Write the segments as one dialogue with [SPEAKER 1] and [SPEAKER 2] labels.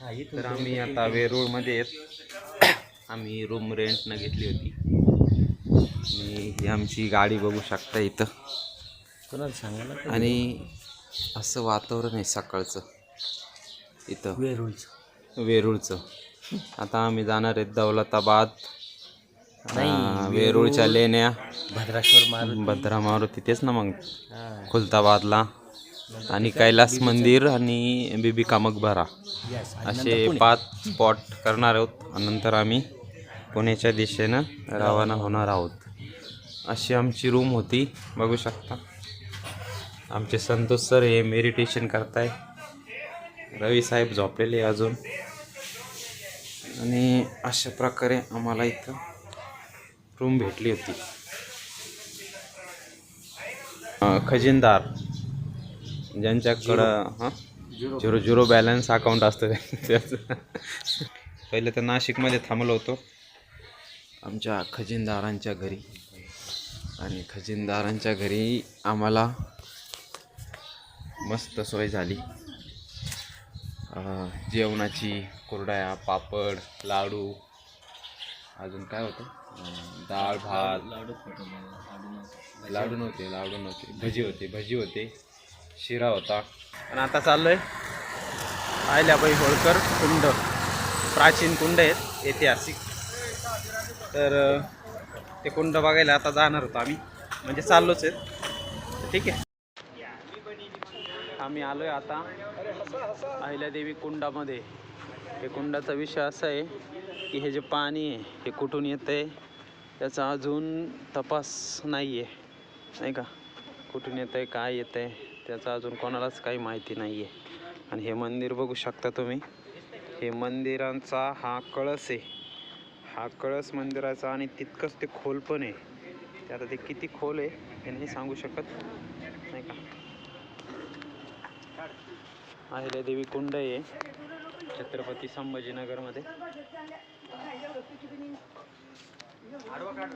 [SPEAKER 1] तर आम्ही आता वेरूळमध्ये आहेत. आम्ही रूम रेंटनं घेतली होती. आणि ही आमची गाडी बघू शकता इथं.
[SPEAKER 2] कोणाला सांगा ना
[SPEAKER 1] आणि असं वातावरण आहे सकाळचं. इथं.
[SPEAKER 2] वेरूळचं.
[SPEAKER 1] वेरूळचं. आता आम्ही जाणार आहेत दौलताबाद. वेरूळच्या लेण्या.
[SPEAKER 2] भद्राश्वर मारुती.
[SPEAKER 1] भद्रा मारुती तेच ना मग. खुलताबादला. आणि कैलास मंदिर आणि बीबी का मकबरा असे पाच स्पॉट करणार आहोत. नंतर आम्ही पुण्याच्या दिशेनं रवाना होणार आहोत. अशी आमची रूम होती. बघू शकता. आमचे संतोष सर हे मेडिटेशन करताय. रवी साहेब झोपलेले अजून. आणि अशा प्रकारे आम्हाला इथं रूम भेटली होती. खजिनदार. ज्यांच्याकडं हां? झिरो झिरो बॅलन्स अकाउंट असतं त्याचं. पहिले तर नाशिकमध्ये थांबलो होतो. आमच्या खजिनदारांच्या घरी. आणि खजिनदारांच्या घरी आम्हाला मस्त सोय झाली. जेवणाची कुरड्या पापड लाडू अजून काय होतं? डाळ भात. लाडू नव्हते लाडू नव्हते. भजी होते भजी होते. शिरा होता. आणि आता चाललोय. आयल्याबाई होळकर कुंड. प्राचीन कुंड आहेत ऐतिहासिक. तर ते कुंड बघायला आता जाणार होतो आम्ही. म्हणजे चाललोच आहेत. ठीक आहे. आम्ही आलोय आता अहिल्यादेवी कुंडामध्ये. हे कुंडाचा विषय असा आहे की हे जे पाणी आहे हे कुठून येतं आहे त्याचा अजून तपास नाही आहे नाही का? कुठून येतं आहे काय येतं आहे त्याचा अजून कोणालाच काही माहिती नाही आहे आणि हे मंदिर बघू शकता तुम्ही. हे मंदिरांचा हा कळस आहे. हा कळस मंदिराचा आणि तितकंच ते खोल पण आहे. ते आता ते किती खोल आहे हे नाही सांगू शकत. नाही का? अहिल्यादेवी कुंड आहे छत्रपती संभाजीनगरमध्ये.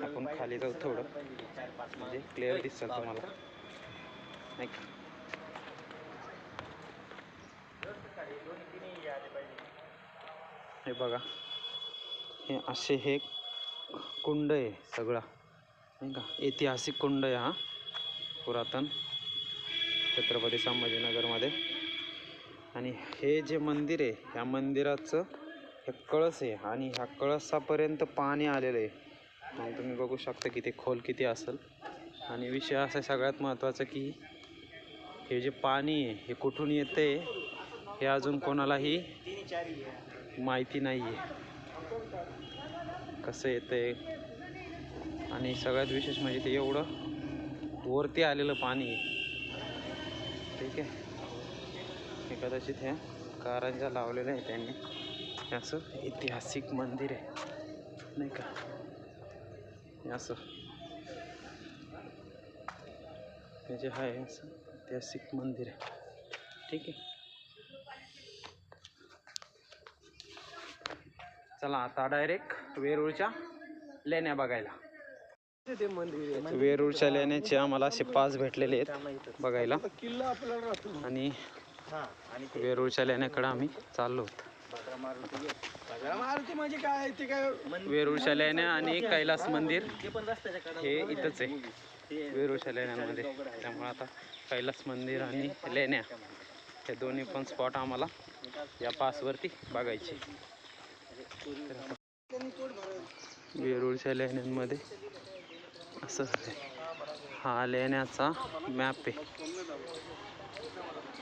[SPEAKER 1] आपण खाली जाऊ थोडं. म्हणजे क्लिअर दिसतं तुम्हाला. नाही का? हे बघा. हे असे हे कुंड आहे सगळा. नाही का? ऐतिहासिक कुंड आहे हा. पुरातन छत्रपती संभाजीनगरमध्ये. आणि हे जे मंदिर आहे ह्या मंदिराचं हे कळस आहे आणि ह्या कळसापर्यंत पाणी आलेलं आहे. मग तुम्ही बघू शकता किती खोल किती असेल. आणि विषय असा आहे सगळ्यात महत्त्वाचा की हे जे पाणी आहे हे कुठून येते हे अजून कोणालाही माहिती नाही आहे कसं येतंय आणि सगळ्यात विशेष म्हणजे ते एवढं वरती आलेलं पाणी आहे. ठीक आहे. हे कदाचित ह्या कारंजा लावलेल्या आहे त्यांनी. असं ऐतिहासिक मंदिर आहे. नाही का? असं. हे जे आहे असं ऐतिहासिक मंदिर आहे. ठीक आहे. चला आता डायरेक्ट वेरूळच्या लेण्या बघायला. वेरूळच्या लेण्याचे आम्हाला असे पास भेटलेले आहेत बघायला. आणि वेरूळच्या लेण्याकडे आम्ही चाललो होतो.
[SPEAKER 2] म्हणजे
[SPEAKER 1] वेरूळच्या लेण्या आणि कैलास मंदिर हे इथंच आहे. वेरूळच्या लेण्यांमध्ये. त्यामुळे आता कैलास मंदिर आणि लेण्या हे दोन्ही पण स्पॉट आम्हाला या पासवरती बघायचे. वेरूळच्या लेण्यांमध्ये असं आहे. हा लेण्याचा मॅप आहे.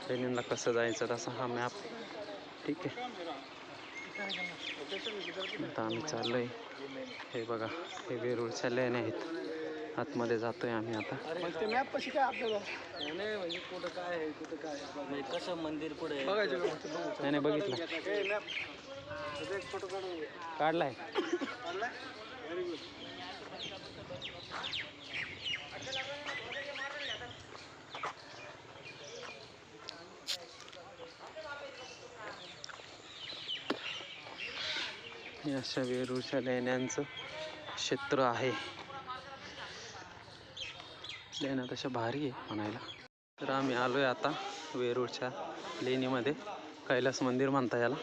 [SPEAKER 1] लेण्यांना कसं जायचं तसा हा मॅप ठीक आहे. आता आम्ही चाललोय. हे बघा हे वेरूळच्या लेण्या आहेत. आतमध्ये जातोय आम्ही आता.
[SPEAKER 2] मॅप कशी काय आपल्याला म्हणजे कुठं काय आहे कुठं काय आहे कसं मंदिर कुठे
[SPEAKER 1] नाही बघितलं. काढलाय. अशा वेरूळच्या लेण्यांचं क्षेत्र आहे. लेण्या तशा भारी आहे म्हणायला. तर आम्ही आलोय आता वेरूळच्या लेणीमध्ये. कैलास मंदिर म्हणता याला.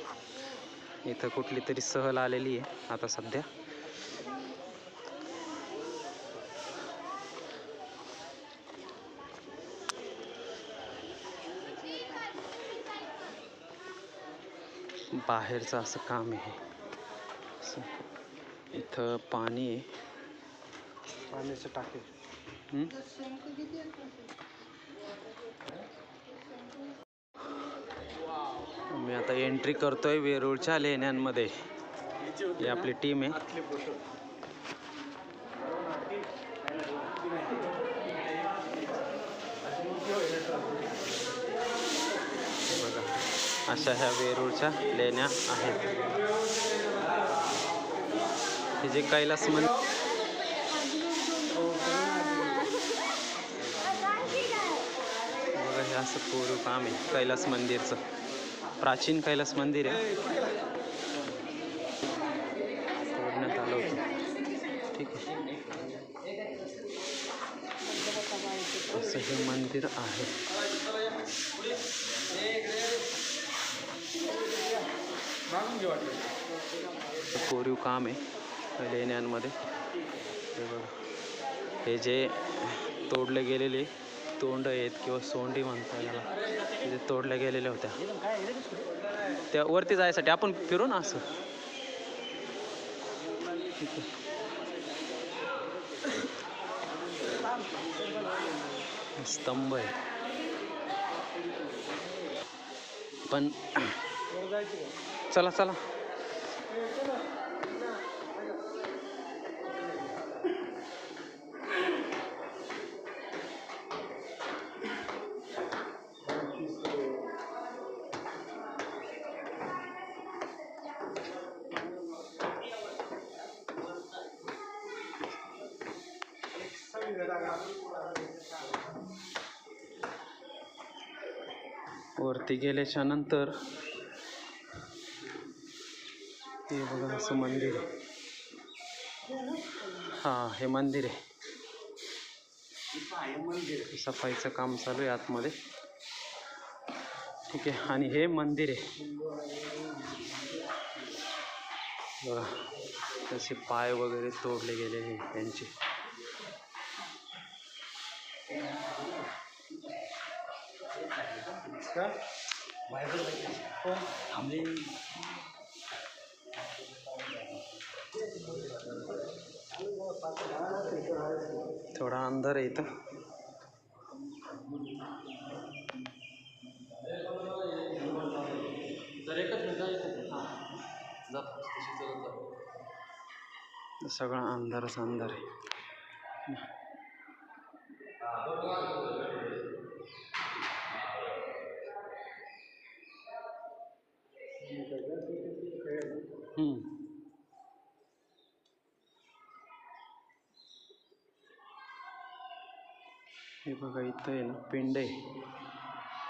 [SPEAKER 1] इथं कुठली तरी सहल आलेली आहे आता सध्या. बाहेरचं असं काम आहे. इथं पाणी आहे.
[SPEAKER 2] पाण्याचे टाके
[SPEAKER 1] हम्म? मी आता एंट्री करतोय वेरूळच्या लेण्यांमध्ये. ही आपली टीम आहे. बघा अशा ह्या वेरूळच्या लेण्या आहेत. हे जे कैलास मंदिर बघा हे असं पूर्व काम आहे कैलास मंदिरचं. प्राचीन कैलास मंदिर आहे. तोडण्यात आलं होतं. ठीक आहे. असं हे मंदिर आहे. कोरीव काम आहे लेण्यांमध्ये हे बघा. हे जे तोडले गेलेले तोंड आहेत किंवा सोंडी म्हणता याला. हे जे तोडल्या गेलेल्या होत्या. त्या वरती जायसाठी आपण फिरू ना असं. स्तंभ आहे. पण चला चला. वरती गेल्याच्यानंतर हे बघा असं मंदिर आहे. हा हे मंदिर आहे. सफाईचं काम चालू आहे आतमध्ये. ठीक आहे आणि हे मंदिर आहे. बघा तसे पाय वगैरे तोडले गेले हे त्यांचे.
[SPEAKER 2] का थांबले
[SPEAKER 1] थोडा अंधार आहे इथं. सगळा अंधारच अंधार आहे. हे बघा इथं आहे ना पिंड आहे.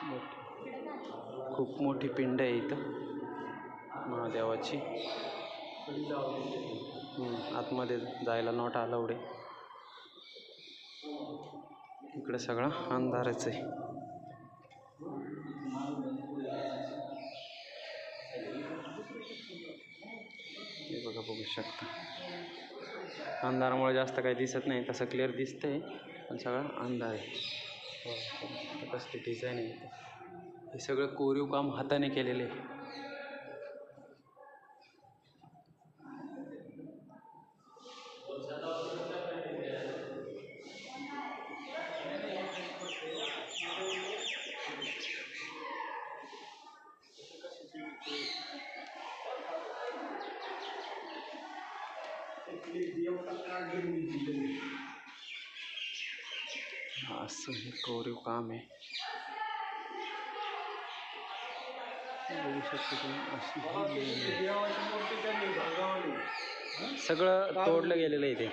[SPEAKER 1] मोठी. खूप मोठी पिंड आहे इथं. महादेवाची. आतमध्ये जायला नॉट अलाउड आहे. इकडे सगळा अंधारच आहे. शकता. अंधारामुळे जास्त काही दिसत नाही तसं क्लिअर दिसतंय पण सगळा अंधार आहे. हो, हो. कसली डिझाईन आहे हे सगळं कोरीव काम हाताने केलेले आहे. असं हे कोरीव काम आहे बघू शकता तुम्ही अशी ही लेणी आहे.
[SPEAKER 2] देवाची मूर्ती त्यांनी भागावली
[SPEAKER 1] सगळं तोडलं गेलेलं आहे ते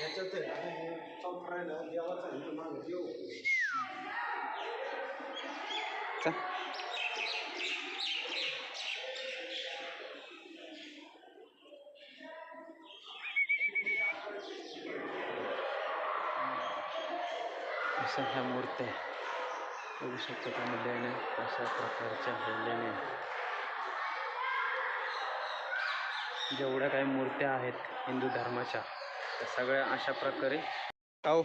[SPEAKER 2] याच्यात आहे आणि चौक राहिला देवाचा इथं मागं देव
[SPEAKER 1] चा. अशा ह्या मूर्त्या आहे. बघू अशा प्रकारच्या हल्ल्याने जेवढ्या काही मूर्त्या आहेत हिंदू धर्माच्या त्या सगळ्या अशा प्रकारे हो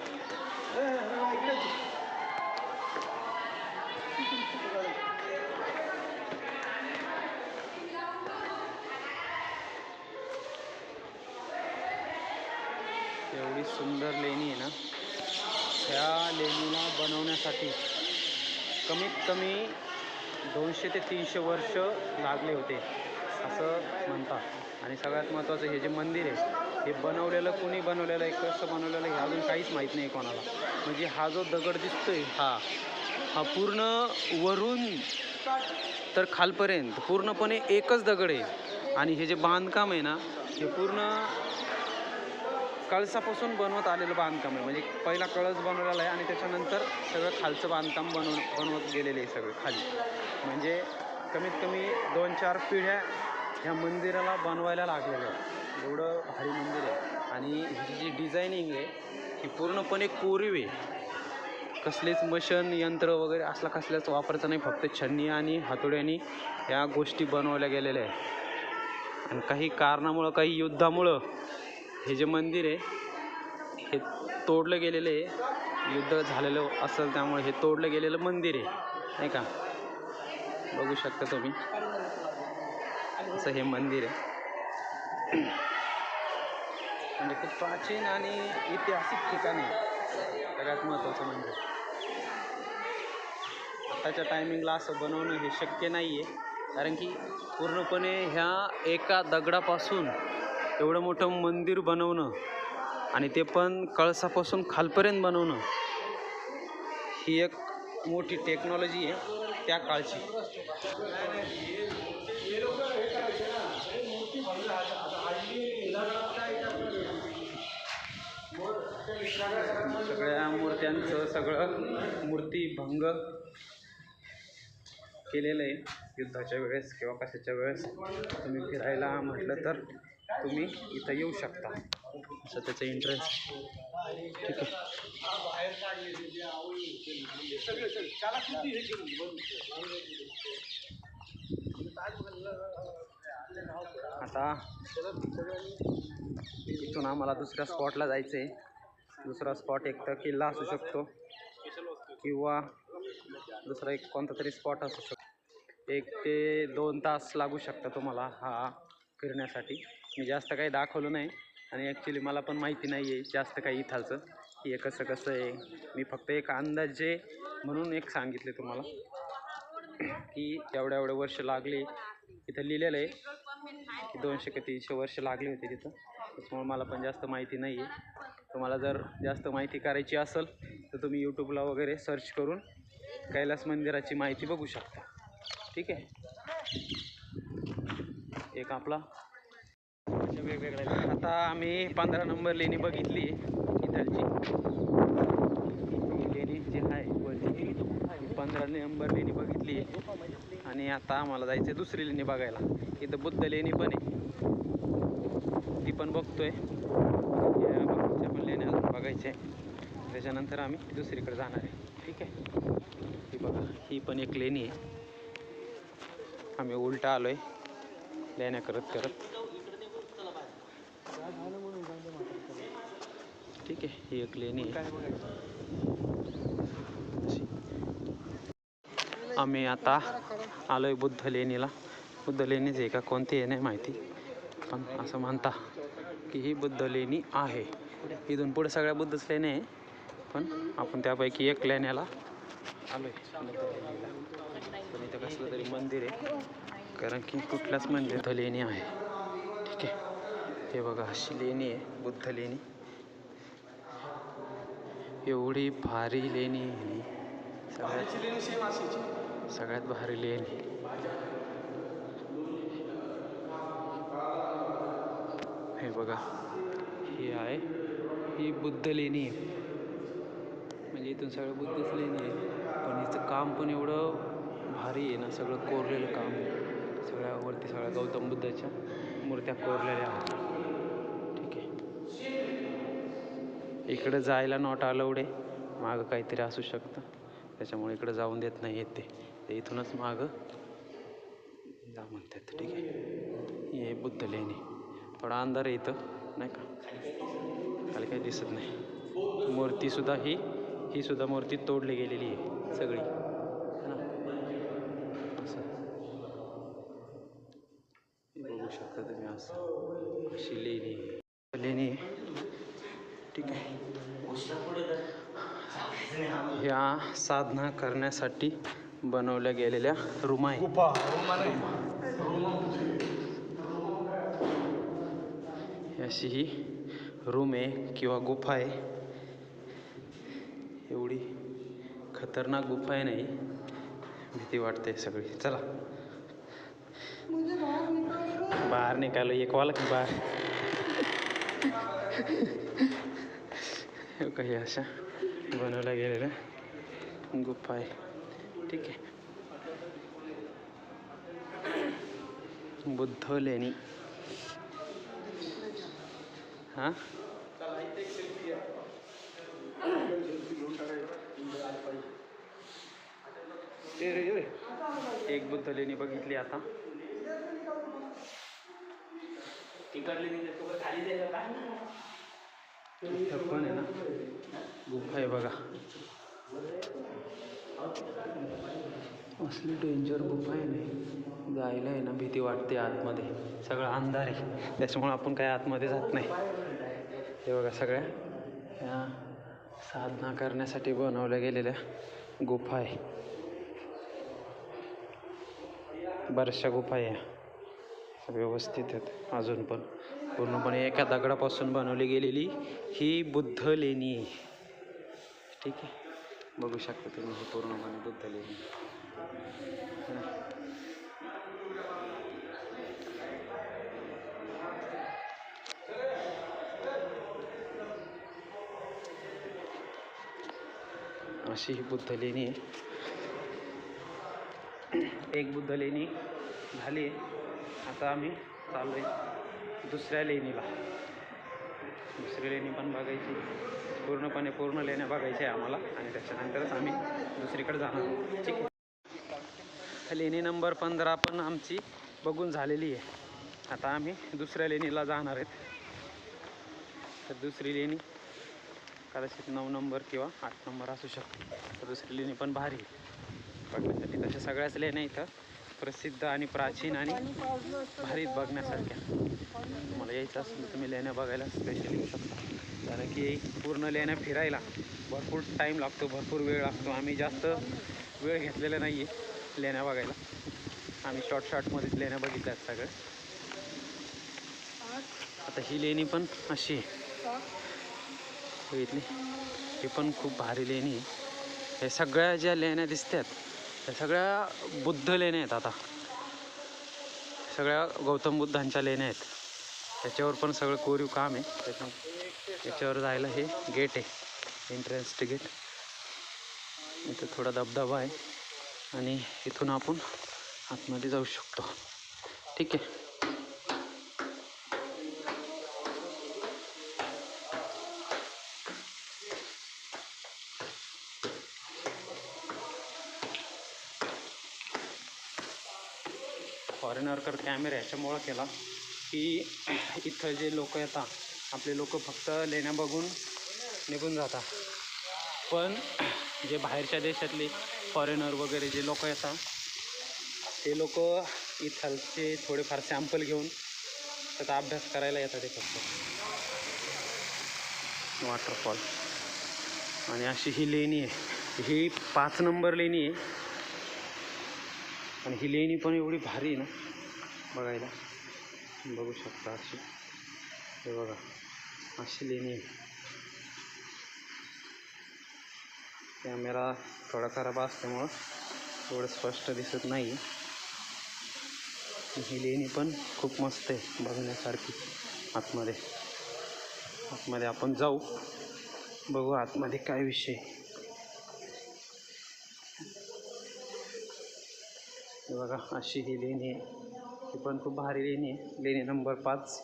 [SPEAKER 1] एवढी सुंदर लेणी आहे ना त्या लेणीला बनवण्यासाठी कमीत कमी दोनशे ते तीनशे वर्ष लागले होते असं म्हणतात. आणि सगळ्यात महत्त्वाचं हे जे मंदिर आहे हे बनवलेलं कोणी बनवलेलं आहे कसं बनवलेलं आहे हे अजून काहीच माहीत नाही कोणाला. म्हणजे हा जो दगड दिसतो आहे हा हा पूर्ण वरून तर खालपर्यंत पूर्णपणे एकच दगड आहे. आणि हे जे बांधकाम आहे ना हे पूर्ण कळसापासून बनवत आलेलं बांधकाम आहे. म्हणजे पहिला कळस बनवलेला आहे आणि त्याच्यानंतर सगळं खालचं बांधकाम बनव बनवत गेलेलं आहे सगळं खाली. म्हणजे कमीत कमी दोन चार पिढ्या ह्या मंदिराला बनवायला लागलेल्या आहे एवढं भारी मंदिर आहे. आणि ह्याची जी डिझायनिंग आहे ही पूर्णपणे कोरीव आहे. कसलेच मशन यंत्र वगैरे असला कसल्याच वापरचं नाही. फक्त छन्नी आणि हातोड्यानी ह्या गोष्टी बनवल्या गेलेल्या आहे आणि काही कारणामुळं काही युद्धामुळं हे जे मंदिर आहे हे तोडलं गेलेलं आहे. युद्ध झालेलं असेल त्यामुळे हे तोडलं गेलेलं मंदिर आहे. नाही का? बघू शकता तुम्ही. असं हे मंदिर आहे. म्हणजे खूप प्राचीन आणि ऐतिहासिक ठिकाण आहे. सगळ्यात महत्त्वाचं म्हणजे. आताच्या टायमिंगला असं बनवणं हे शक्य नाही आहे कारण की पूर्णपणे ह्या एका दगडापासून एवढं मोठं मंदिर बनवणं आणि ते पण कळसापासून खालपर्यंत बनवणं ही एक मोठी टेक्नॉलॉजी आहे त्या काळची. सगळ्या मूर्त्यांचं सगळं मूर्ती भंग केलेलं आहे. युद्धाच्या वेळेस किंवा कशाच्या वेळेस तुम्ही फिरायला म्हटलं तर तुम्ही इथं येऊ शकता. असं त्याचं इंटरेस्ट ठीक आहे. आता इथून आम्हाला दुसऱ्या स्पॉटला जायचं आहे दुसरा स्पॉट एक तर किल्ला असू शकतो. किंवा दुसरा एक कोणता तरी स्पॉट असू शकतो. एक ते दोन तास लागू शकतं तुम्हाला हा फिरण्यासाठी. मी जास्त काही दाखवलं नाही. आणि ॲक्च्युली मला पण माहिती नाही आहे जास्त काही इथालचं. की हे कसं कसं आहे. मी फक्त एक अंदाजे म्हणून एक सांगितले तुम्हाला. की एवढ्या एवढे वर्ष लागले. इथं लिहिलेलं आहे. की दोनशे का तीनशे वर्ष लागले होते तिथं. त्याच्यामुळे मला पण जास्त माहिती नाही आहे तुम्हाला जर जास्त माहिती करायची असेल तर तुम्ही यूट्यूबला वगैरे सर्च करून कैलास मंदिराची माहिती बघू शकता. ठीक आहे? एक आपला वेगवेगळ्या आता आम्ही पंधरा नंबर लेणी बघितली. इथलची. लेणी जी आहे वरची पंधरा नंबर लेणी बघितली. आणि आता आम्हाला जायचं दुसरी लेणी बघायला. इथं बुद्ध लेणी पण आहे. ती पण बघतोय. पण लेणी अजून बघायच्या आहे. त्याच्यानंतर आम्ही दुसरीकडे जाणार आहे. ठीक आहे? ही बघा ही पण एक लेणी आहे. आम्ही उलटा आलोय. लेण्या करत करत. ठीक आहे ही एक लेणी आहे. आम्ही आता आलोय बुद्ध लेणीला. बुद्ध लेणीच आहे का कोणती आहे नाही माहिती पण असं म्हणता की ही बुद्ध लेणी आहे. इथून पुढे सगळ्या बुद्धच लेणे आहे पण आपण त्यापैकी एक लेण्याला आलोय. बुद्ध लेणीला पण इथं कसलं तरी मंदिर आहे कारण की कुठल्याच मंदिर लेणी आहे. ठीक आहे. हे बघा अशी लेणी आहे बुद्ध लेणी. एवढी भारी लेणी आहे. सगळ्यात सगळ्यात भारी लेणी. हे बघा ही आहे. ही बुद्ध लेणी आहे. म्हणजे इथून सगळं बुद्धच लेणी आहे. पण हिचं काम पण एवढं भारी आहे ना सगळं कोरलेलं काम आहे. सगळ्या वरती सगळ्या गौतम बुद्धाच्या मूर्त्या कोरलेल्या आहेत. इकडं जायला नॉट अलाउड आहे. मागं काहीतरी असू शकतं. त्याच्यामुळे इकडं जाऊन देत नाही येते ते. इथूनच मागं जा म्हणतात ठीक आहे. हे बुद्ध लेणी. थोडा अंधार आहे इथं नाही का? खाली काही दिसत नाही. मूर्तीसुद्धा ही ही सुद्धा मूर्ती तोडली गेलेली आहे सगळी. असं. बघू शकता तुम्ही असं. अशी लेणी आहे लेणी आहे ठीक आहे ह्या साधना करण्यासाठी बनवल्या गेलेल्या रूम आहे अशी ही रूम आहे किंवा गुफा आहे. एवढी खतरनाक गुफा आहे नाही. भीती वाटते सगळी. चला. बाहेर निघालो एक वाला की बाहेर. हे काही अशा बनवल्या गेलेल्या गुफा आहे. ठीक आहे. बुद्ध लेणी. हां? एक बुद्ध लेणी बघितली आता. पण आहे ना. गुफा आहे बघा. असली डेंजर गुफा आहे नाही जायला आहे ना भीती वाटते आतमध्ये. सगळं अंधार आहे. त्याच्यामुळं आपण काय आतमध्ये जात नाही. हे बघा सगळ्या. या साधना करण्यासाठी बनवल्या गेलेल्या गुफा आहे. बऱ्याचशा गुफा आहे या. व्यवस्थित आहेत. अजून पण. पूर्णपणे एका दगडापासून बनवली गेलेली ही बुद्ध लेणी आहे. ठीक आहे. बघू शकता तुम्ही हे पूर्णपणे बुद्ध लेणी अशी ही बुद्ध लेणी आहे. एक बुद्ध लेणी झाली आता आम्ही चाललो आहे दुसऱ्या लेणीला. दुसरी लेणी पण बघायची. पूर्णपणे पूर्ण लेण्या बघायच्या आहे आम्हाला आणि त्याच्यानंतरच आम्ही दुसरीकडे जाणार आहोत. ठीक आहे. लेणी नंबर पंधरा पण आमची बघून झालेली आहे. आता आम्ही दुसऱ्या लेणीला जाणार आहेत. तर दुसरी लेणी कदाचित नऊ नंबर किंवा आठ नंबर असू शकतो. तर दुसरी लेणी पण भारी आहे. बघण्यासाठी तशा सगळ्याच लेण्या इथं प्रसिद्ध आणि प्राचीन आणि भारीत बघण्यासारख्या. तुम्हाला यायचं असेल तर तुम्ही लेण्या बघायला स्पेशली येऊ शकता. कारण की पूर्ण लेण्या फिरायला भरपूर टाईम लागतो भरपूर वेळ लागतो. आम्ही जास्त वेळ घेतलेला नाही आहे लेण्या बघायला. आम्ही शॉर्ट शॉर्टमध्येच लेण्या बघितल्या आहेत सगळ्या आता ही लेणी पण अशी आहे. बघितली ही पण खूप भारी लेणी आहे. हे सगळ्या ज्या लेण्या दिसतात त्या सगळ्या बुद्ध लेण्या आहेत आता. सगळ्या गौतम बुद्धांच्या लेण्या आहेत. त्याच्यावर पण सगळं कोरीव काम आहे. त्याच्या त्याच्यावर जायला हे गेट आहे. Entrance gate. इथं थोडा धबधबा आहे. आणि इथून आपण आतमध्ये जाऊ शकतो. ठीक आहे. फॉरेनरकर कॅमेरा ह्याच्यामुळं केला की इथं जे लोक येतात आपले लोक फक्त लेण्या बघून निघून जातात. पण जे बाहेरच्या देशातले फॉरेनर वगैरे जे लोक येतात ते लोक इथलचे थोडेफार सॅम्पल घेऊन त्याचा अभ्यास करायला येतात ते फक्त वॉटरफॉल आणि अशी ही लेणी आहे. ही पाच नंबर लेणी आहे. आणि ही लेणी पण एवढी भारी आहे ना बघायला. बघू शकता अशी. हे बघा अशी लेणी आहे कॅमेरा थोडा खराब असल्यामुळं एवढं स्पष्ट दिसत नाही. ही लेणी पण खूप मस्त आहे बघण्यासारखी आतमध्ये. आतमध्ये आपण जाऊ बघू आतमध्ये काय विषय. हे बघा अशी ही लेणी आहे. ही पण खूप भारी लेणी आहे. लेणी नंबर पाच.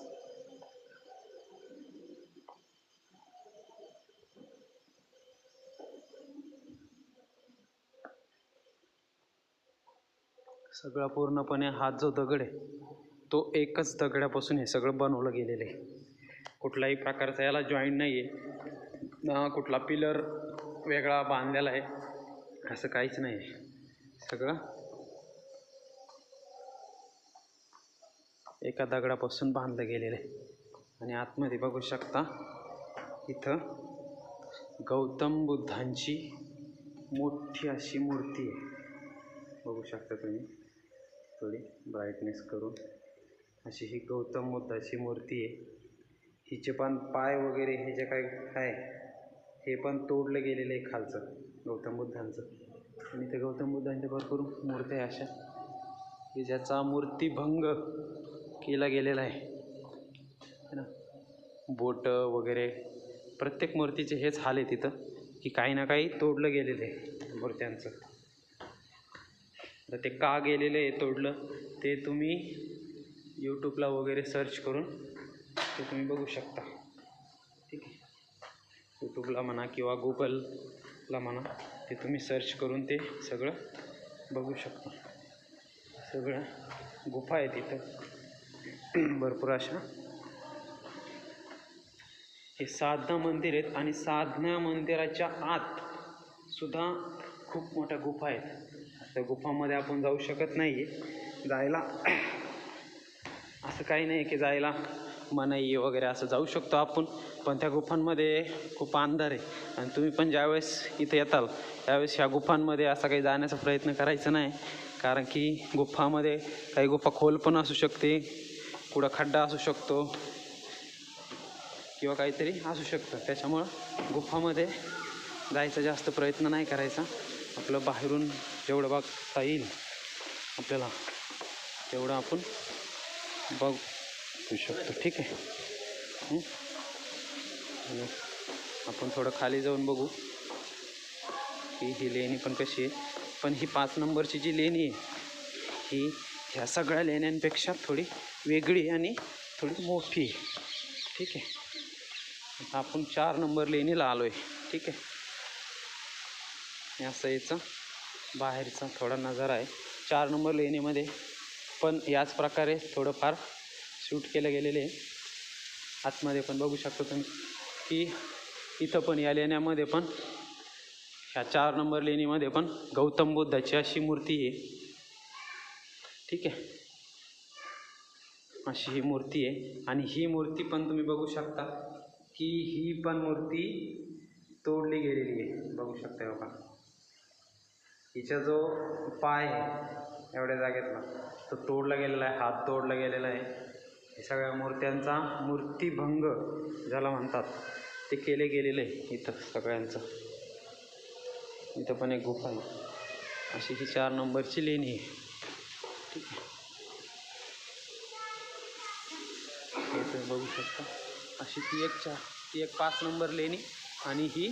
[SPEAKER 1] सगळा पूर्णपणे हा जो दगड आहे तो एकच दगडापासून हे सगळं बनवलं गेलेलं आहे. कुठलाही प्रकारचा याला जॉईंट नाही आहे ना कुठला पिलर वेगळा बांधलेला आहे असं काहीच नाही आहे सगळं एका दगडापासून बांधलं गेलेलं आहे. आणि आतमध्ये बघू शकता इथं गौतम बुद्धांची मोठी अशी मूर्ती आहे. बघू शकता तुम्ही. थोडी ब्राईटनेस करून. अशी ही गौतम बुद्धाची मूर्ती आहे. हिचे पण पाय वगैरे हे जे काय आहे हे पण तोडलं गेलेलं आहे खालचं गौतम बुद्धांचं. आणि ते गौतम बुद्धांच्या भरपूर मूर्त्या आहे अशा. की ज्याचा मूर्तीभंग केला गेलेला आहे. है ना? बोटं वगैरे प्रत्येक मूर्तीचे हेच हाल आहे तिथं की काही ना काही तोडलं गेलेलं आहे मूर्त्यांचं. तर ते का गेलेलं आहे तोडलं ते तुम्ही यूट्यूबला वगैरे सर्च करून ते तुम्ही बघू शकता. ठीक आहे. यूट्यूबला म्हणा किंवा गुगलला म्हणा ते तुम्ही सर्च करून ते सगळं बघू शकता. सगळं गुफा आहेत तिथं. भरपूर अशा. हे साधना मंदिर आहेत आणि साधना मंदिराच्या आत सुद्धा खूप मोठ्या गुफा आहेत त्या गुफामध्ये आपण जाऊ शकत नाही आहे जायला असं काही नाही की जायला मनाई वगैरे असं जाऊ शकतो आपण. पण त्या गुफांमध्ये खूप अंधार आहे. आणि तुम्ही पण ज्यावेळेस इथे येताल त्यावेळेस ह्या गुफांमध्ये असा काही जाण्याचा प्रयत्न करायचा नाही. कारण की गुफामध्ये काही गुफा खोल पण असू शकते कुठं खड्डा असू शकतो किंवा काहीतरी असू शकतं. त्याच्यामुळं गुफामध्ये जायचा जास्त प्रयत्न नाही करायचा. आपलं बाहेरून जेवढं बघता येईल. आपल्याला तेवढं आपण बघू शकतो. ठीक आहे. आपण थोडं खाली जाऊन बघू की ही लेणी पण कशी आहे. पण ही पाच नंबरची जी लेणी आहे ही ह्या सगळ्या लेण्यांपेक्षा थोडी वेगळी आणि थोडी मोठी आहे. ठीक आहे. आता आपण चार नंबर लेणीला आलो आहे ठीक आहे. या असं बाहेरचा थोडा नजारा आहे. चार नंबर लेणीमध्ये पण याच प्रकारे थोडंफार शूट केलं गेलेले आहे. आतमध्ये पण बघू शकतो तुम्ही की इथं पण या लेण्यामध्ये पण ह्या चार नंबर लेणीमध्ये पण गौतम बुद्धाची अशी मूर्ती आहे. ठीक आहे. अशी ही मूर्ती आहे. आणि ही मूर्ती पण तुम्ही बघू शकता की ही पण मूर्ती तोडली गेलेली आहे. बघू शकता बघा. हिचा जो पाय आहे एवढ्या जागेतला तो तोडला गेलेला आहे हात तोडला गेलेला आहे. हे सगळ्या मूर्त्यांचा मूर्तिभंग ज्याला म्हणतात ते केले गेलेलं आहे इथं सगळ्यांचं. इथं पण एक गुफा आहे. अशी ही चार नंबरची लेणी आहे. ठीक आहे. इथं बघू शकता. अशी ती एक चार ती एक पाच नंबर लेणी आणि ही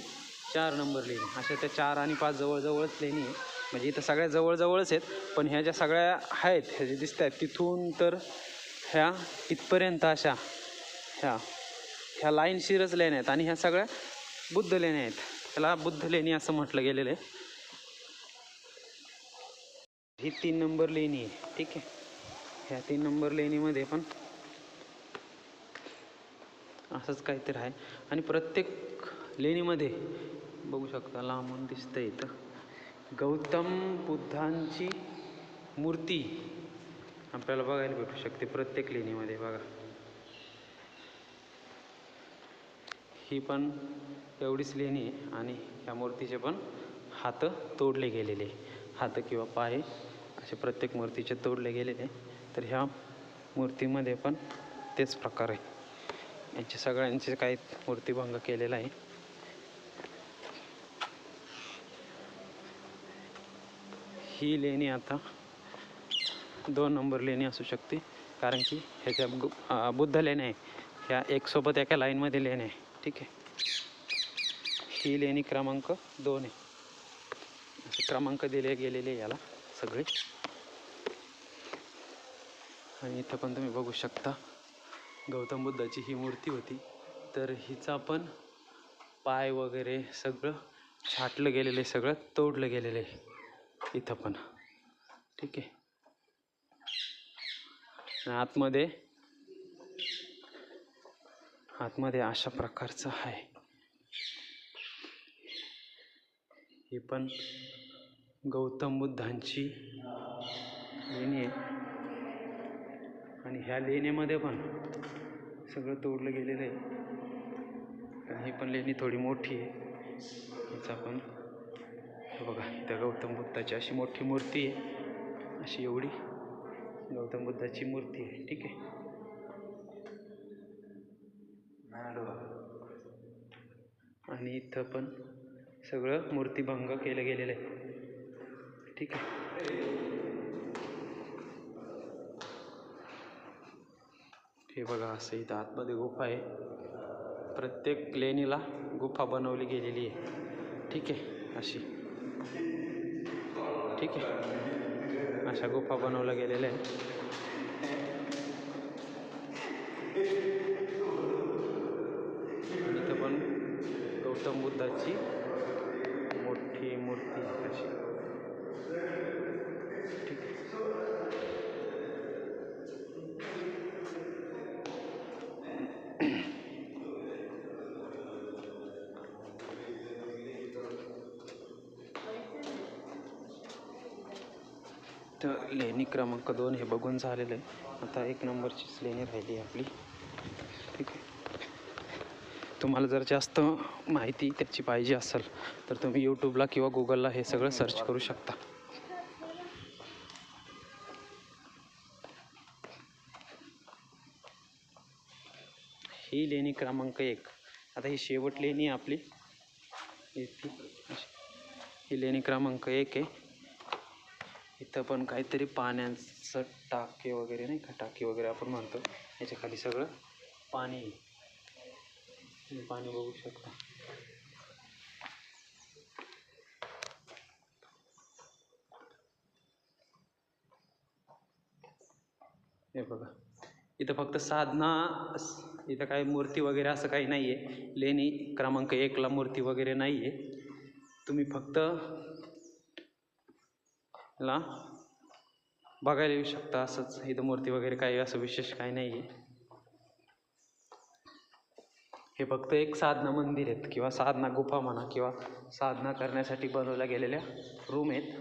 [SPEAKER 1] चार नंबर लेणी. अशा त्या चार आणि पाच जवळजवळच लेणी आहे. म्हणजे इथं सगळ्या जवळजवळच आहेत पण ह्या ज्या सगळ्या आहेत ह्या जे दिसत आहेत तिथून तर ह्या इथपर्यंत अशा ह्या ह्या लाईनशीरच लेण्या आहेत आणि ह्या सगळ्या बुद्ध लेण्या आहेत. त्याला बुद्ध लेणी असं म्हटलं गेलेलं आहे. ही तीन नंबर लेणी आहे ठीक आहे. ह्या तीन नंबर लेणीमध्ये पण असंच काहीतरी आहे. आणि प्रत्येक लेणीमध्ये बघू शकता लांबून दिसतं इथं. गौतम बुद्धांची मूर्ती. आपल्याला बघायला भेटू शकते प्रत्येक लेणीमध्ये बघा. ही पण एवढीच लेणी आहे आणि या मूर्तीचे पण हात तोडले गेलेले हात किंवा पाय असे प्रत्येक मूर्तीचे तोडले गेलेले तर ह्या मूर्तीमध्ये पण तेच प्रकार आहे. यांचे सगळ्यांचे काही मूर्तीभंग केलेला आहे. ही लेणी आता दोन नंबर लेणी असू शकते. कारण की ह्याच्या बुद्ध लेण्या आहे. ह्या एकसोबत एका लाईनमध्ये लेण्या आहे. ठीक आहे? ही लेणी क्रमांक दोन आहे. असे क्रमांक दिले गेलेले आहे याला सगळे. आणि इथं पण तुम्ही बघू शकता गौतम बुद्धाची ही मूर्ती होती. तर हिचा पण पाय वगैरे सगळं छाटलं गेलेलं आहे सगळं तोडलं गेलेलं आहे. इथं पण. ठीक आहे. आणि आतमध्ये आतमध्ये अशा प्रकारचं आहे. ही पण गौतम बुद्धांची लेणी आहे. आणि ह्या लेणीमध्ये पण सगळं तोडलं गेलेलं आहे. आणि ही पण लेणी थोडी मोठी आहे. याचा पण बघा त्या गौतम बुद्धाची अशी मोठी मूर्ती आहे. अशी एवढी गौतम बुद्धाची मूर्ती आहे ठीक आहे. आणि इथं पण सगळं मूर्तिभंग केलं गेलेलं आहे. ठीक आहे. हे बघा असं इथं आतमध्ये गुफा आहे. प्रत्येक लेणीला गुफा बनवली गेलेली आहे. ठीक आहे अशी. ठीक आहे. अशा गुफा बनवल्या गेलेल्या आहेत आणि इथं पण गौतम बुद्धाची मोठी मूर्ती आहे अशी ठीक आहे तर लेणी क्रमांक दोन हे बघून झालेलं आहे आता एक नंबरचीच लेणी राहिली आहे आपली ठीक आहे तुम्हाला जर जास्त माहिती त्याची पाहिजे असेल तर तुम्ही यूट्यूबला किंवा गुगलला हे सगळं सर्च करू शकता ही लेणी क्रमांक एक आता ही शेवट लेणी आपली ही लेणी क्रमांक एक आहे इथं पण काहीतरी पाण्याचं टाके वगैरे नाही का? टाकी वगैरे आपण म्हणतो. याच्या खाली सगळं पाणी तुम्ही पाणी बघू शकता. हे बघा. इथं फक्त साधना इथं काही मूर्ती वगैरे असं काही नाही आहे लेणी क्रमांक एकला मूर्ती वगैरे नाही आहे तुम्ही फक्त ला बघायला येऊ शकता असंच. इथं मूर्ती वगैरे काही असं विशेष काही नाही आहे हे फक्त एक साधना मंदिर आहेत किंवा साधना गुफा म्हणा किंवा साधना करण्यासाठी बनवल्या गेलेल्या रूम आहेत.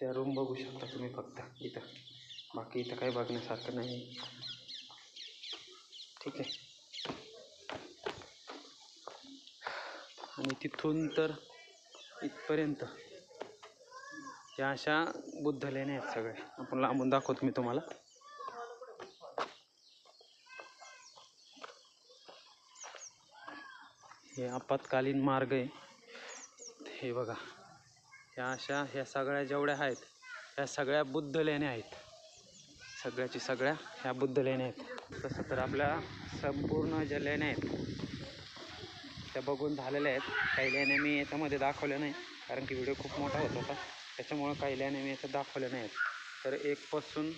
[SPEAKER 1] त्या रूम बघू शकता तुम्ही फक्त इथं. बाकी इथं काही बघण्यासारखं नाही. ठीक आहे. आणि तिथून तर इथपर्यंत. या अशा बुद्ध लेण्या आहेत सगळ्या आपण लांबून दाखवतो मी तुम्हाला. हे आपत्कालीन मार्ग आहे. हे बघा. ह्या अशा ह्या सगळ्या जेवढ्या आहेत ह्या सगळ्या बुद्ध लेण्या आहेत. सगळ्याची सगळ्या ह्या बुद्ध लेण्या आहेत. तसं तर आपल्या संपूर्ण ज्या लेण्या आहेत त्या बघून झालेल्या आहेत. काही लेण्या मी याच्यामध्ये दाखवल्या नाही कारण की व्हिडिओ खूप मोठा होत होता. त्याच्यामुळं काही लेण्या मी असं दाखवल्या नाहीत. तर एकपासून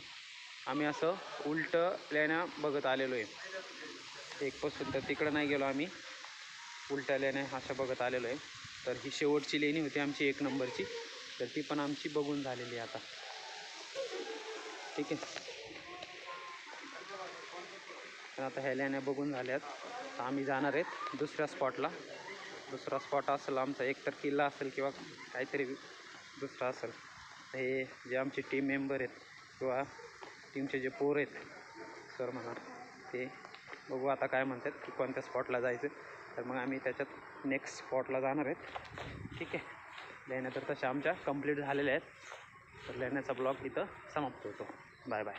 [SPEAKER 1] आम्ही असं उलटं लेण्या बघत आलेलो आहे. एकपासून तर तिकडं नाही गेलो आम्ही. उलट्या लेण्या अशा बघत आलेलो आहे. तर ही शेवटची लेणी होती आमची एक नंबरची. तर ती पण आमची बघून झालेली आहे आता. ठीक आहे. तर आता ह्या लेण्या बघून झाल्यात. तर आम्ही जाणार आहेत दुसऱ्या स्पॉटला दुसरा स्पॉट असेल आमचा एकतर किल्ला असेल किंवा काहीतरी दुसरा असेल. हे जे आमचे टीम मेंबर आहेत किंवा टीमचे जे पोर आहेत सर म्हणा ते बघू आता काय म्हणतात की कोणत्या स्पॉटला जायचं. तर मग आम्ही त्याच्यात नेक्स्ट स्पॉटला जाणार आहेत. ठीक आहे. लेण्या तर तशा आमच्या कंप्लीट झालेल्या आहेत. तर लेण्याचा ब्लॉग इथं समाप्त होतो. Bye bye